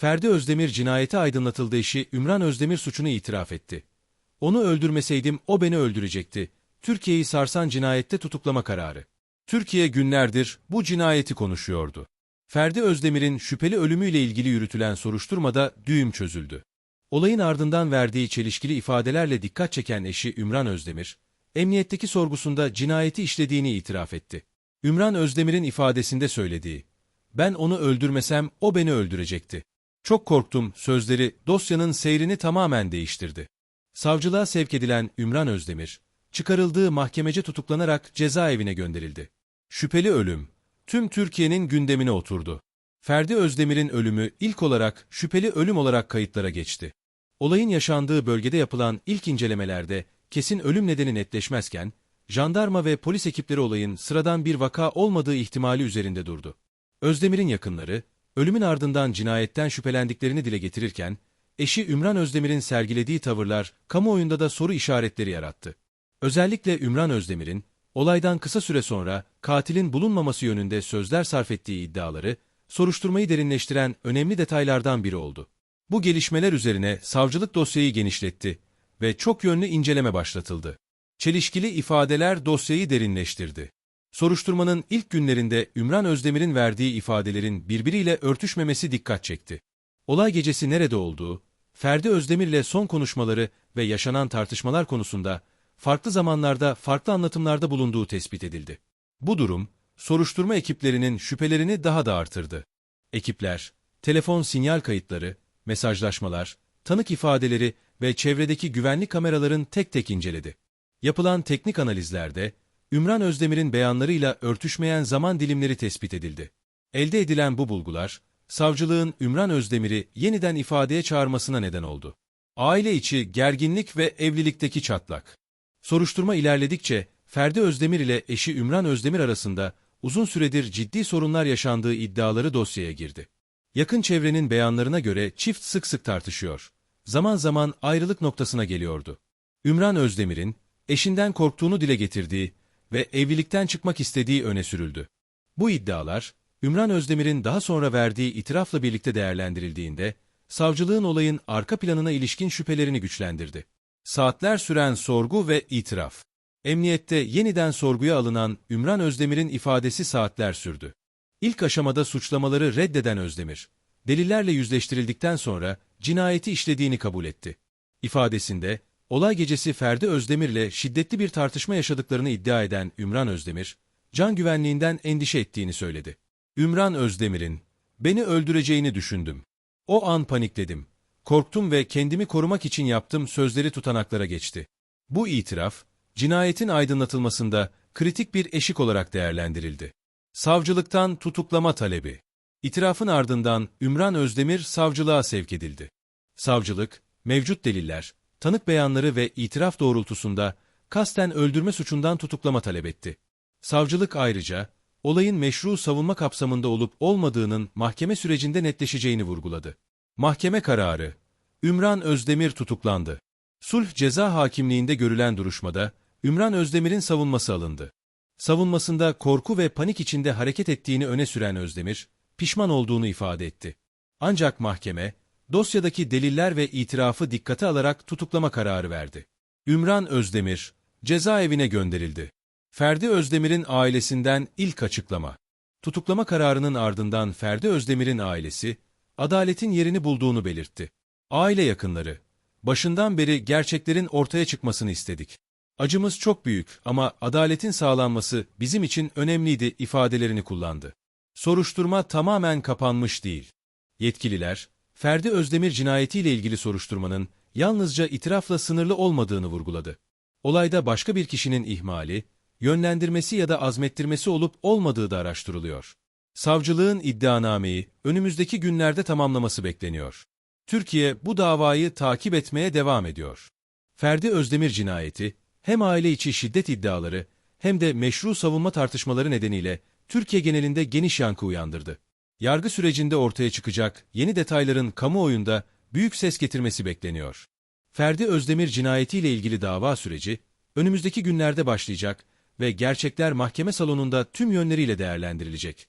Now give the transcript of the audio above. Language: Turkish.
Ferdi Özdemir cinayeti aydınlatıldığı işi Ümran Özdemir suçunu itiraf etti. Onu öldürmeseydim o beni öldürecekti. Türkiye'yi sarsan cinayette tutuklama kararı. Türkiye günlerdir bu cinayeti konuşuyordu. Ferdi Özdemir'in şüpheli ölümüyle ilgili yürütülen soruşturmada düğüm çözüldü. Olayın ardından verdiği çelişkili ifadelerle dikkat çeken eşi Ümran Özdemir, emniyetteki sorgusunda cinayeti işlediğini itiraf etti. Ümran Özdemir'in ifadesinde söylediği, ben onu öldürmesem o beni öldürecekti. Çok korktum sözleri dosyanın seyrini tamamen değiştirdi. Savcılığa sevk edilen Ümran Özdemir, çıkarıldığı mahkemece tutuklanarak cezaevine gönderildi. Şüpheli ölüm, tüm Türkiye'nin gündemine oturdu. Ferdi Özdemir'in ölümü ilk olarak şüpheli ölüm olarak kayıtlara geçti. Olayın yaşandığı bölgede yapılan ilk incelemelerde kesin ölüm nedeni netleşmezken, jandarma ve polis ekipleri olayın sıradan bir vaka olmadığı ihtimali üzerinde durdu. Özdemir'in yakınları, ölümün ardından cinayetten şüphelendiklerini dile getirirken, eşi Ümran Özdemir'in sergilediği tavırlar kamuoyunda da soru işaretleri yarattı. Özellikle Ümran Özdemir'in, olaydan kısa süre sonra katilin bulunmaması yönünde sözler sarf ettiği iddiaları, soruşturmayı derinleştiren önemli detaylardan biri oldu. Bu gelişmeler üzerine savcılık dosyayı genişletti ve çok yönlü inceleme başlatıldı. Çelişkili ifadeler dosyayı derinleştirdi. Soruşturmanın ilk günlerinde Ümran Özdemir'in verdiği ifadelerin birbiriyle örtüşmemesi dikkat çekti. Olay gecesi nerede olduğu, Ferdi Özdemir'le son konuşmaları ve yaşanan tartışmalar konusunda farklı zamanlarda farklı anlatımlarda bulunduğu tespit edildi. Bu durum, soruşturma ekiplerinin şüphelerini daha da artırdı. Ekipler, telefon sinyal kayıtları, mesajlaşmalar, tanık ifadeleri ve çevredeki güvenlik kameraların tek tek inceledi. Yapılan teknik analizlerde, Ümran Özdemir'in beyanlarıyla örtüşmeyen zaman dilimleri tespit edildi. Elde edilen bu bulgular, savcılığın Ümran Özdemir'i yeniden ifadeye çağırmasına neden oldu. Aile içi gerginlik ve evlilikteki çatlak. Soruşturma ilerledikçe Ferdi Özdemir ile eşi Ümran Özdemir arasında uzun süredir ciddi sorunlar yaşandığı iddiaları dosyaya girdi. Yakın çevrenin beyanlarına göre çift sık sık tartışıyor. Zaman zaman ayrılık noktasına geliyordu. Ümran Özdemir'in eşinden korktuğunu dile getirdiği ve evlilikten çıkmak istediği öne sürüldü. Bu iddialar, Ümran Özdemir'in daha sonra verdiği itirafla birlikte değerlendirildiğinde, savcılığın olayın arka planına ilişkin şüphelerini güçlendirdi. Saatler süren sorgu ve itiraf. Emniyette yeniden sorguya alınan Ümran Özdemir'in ifadesi saatler sürdü. İlk aşamada suçlamaları reddeden Özdemir, delillerle yüzleştirildikten sonra cinayeti işlediğini kabul etti. İfadesinde, olay gecesi Ferdi Özdemir'le şiddetli bir tartışma yaşadıklarını iddia eden Ümran Özdemir, can güvenliğinden endişe ettiğini söyledi. Ümran Özdemir'in, beni öldüreceğini düşündüm. O an panikledim. Korktum ve kendimi korumak için yaptım sözleri tutanaklara geçti. Bu itiraf, cinayetin aydınlatılmasında kritik bir eşik olarak değerlendirildi. Savcılıktan tutuklama talebi. İtirafın ardından Ümran Özdemir savcılığa sevk edildi. Savcılık, mevcut deliller, tanık beyanları ve itiraf doğrultusunda kasten öldürme suçundan tutuklama talep etti. Savcılık ayrıca, olayın meşru savunma kapsamında olup olmadığının mahkeme sürecinde netleşeceğini vurguladı. Mahkeme kararı, Ümran Özdemir tutuklandı. Sulh ceza hakimliğinde görülen duruşmada, Ümran Özdemir'in savunması alındı. Savunmasında korku ve panik içinde hareket ettiğini öne süren Özdemir, pişman olduğunu ifade etti. Ancak mahkeme, dosyadaki deliller ve itirafı dikkate alarak tutuklama kararı verdi. Ümran Özdemir, cezaevine gönderildi. Ferdi Özdemir'in ailesinden ilk açıklama. Tutuklama kararının ardından Ferdi Özdemir'in ailesi, adaletin yerini bulduğunu belirtti. Aile yakınları, başından beri gerçeklerin ortaya çıkmasını istedik. Acımız çok büyük ama adaletin sağlanması bizim için önemliydi ifadelerini kullandı. Soruşturma tamamen kapanmış değil. Yetkililer, Ferdi Özdemir cinayetiyle ilgili soruşturmanın yalnızca itirafla sınırlı olmadığını vurguladı. Olayda başka bir kişinin ihmali, yönlendirmesi ya da azmettirmesi olup olmadığı da araştırılıyor. Savcılığın iddianameyi önümüzdeki günlerde tamamlaması bekleniyor. Türkiye bu davayı takip etmeye devam ediyor. Ferdi Özdemir cinayeti, hem aile içi şiddet iddiaları hem de meşru savunma tartışmaları nedeniyle Türkiye genelinde geniş yankı uyandırdı. Yargı sürecinde ortaya çıkacak yeni detayların kamuoyunda büyük ses getirmesi bekleniyor. Ferdi Özdemir cinayetiyle ilgili dava süreci önümüzdeki günlerde başlayacak ve gerçekler mahkeme salonunda tüm yönleriyle değerlendirilecek.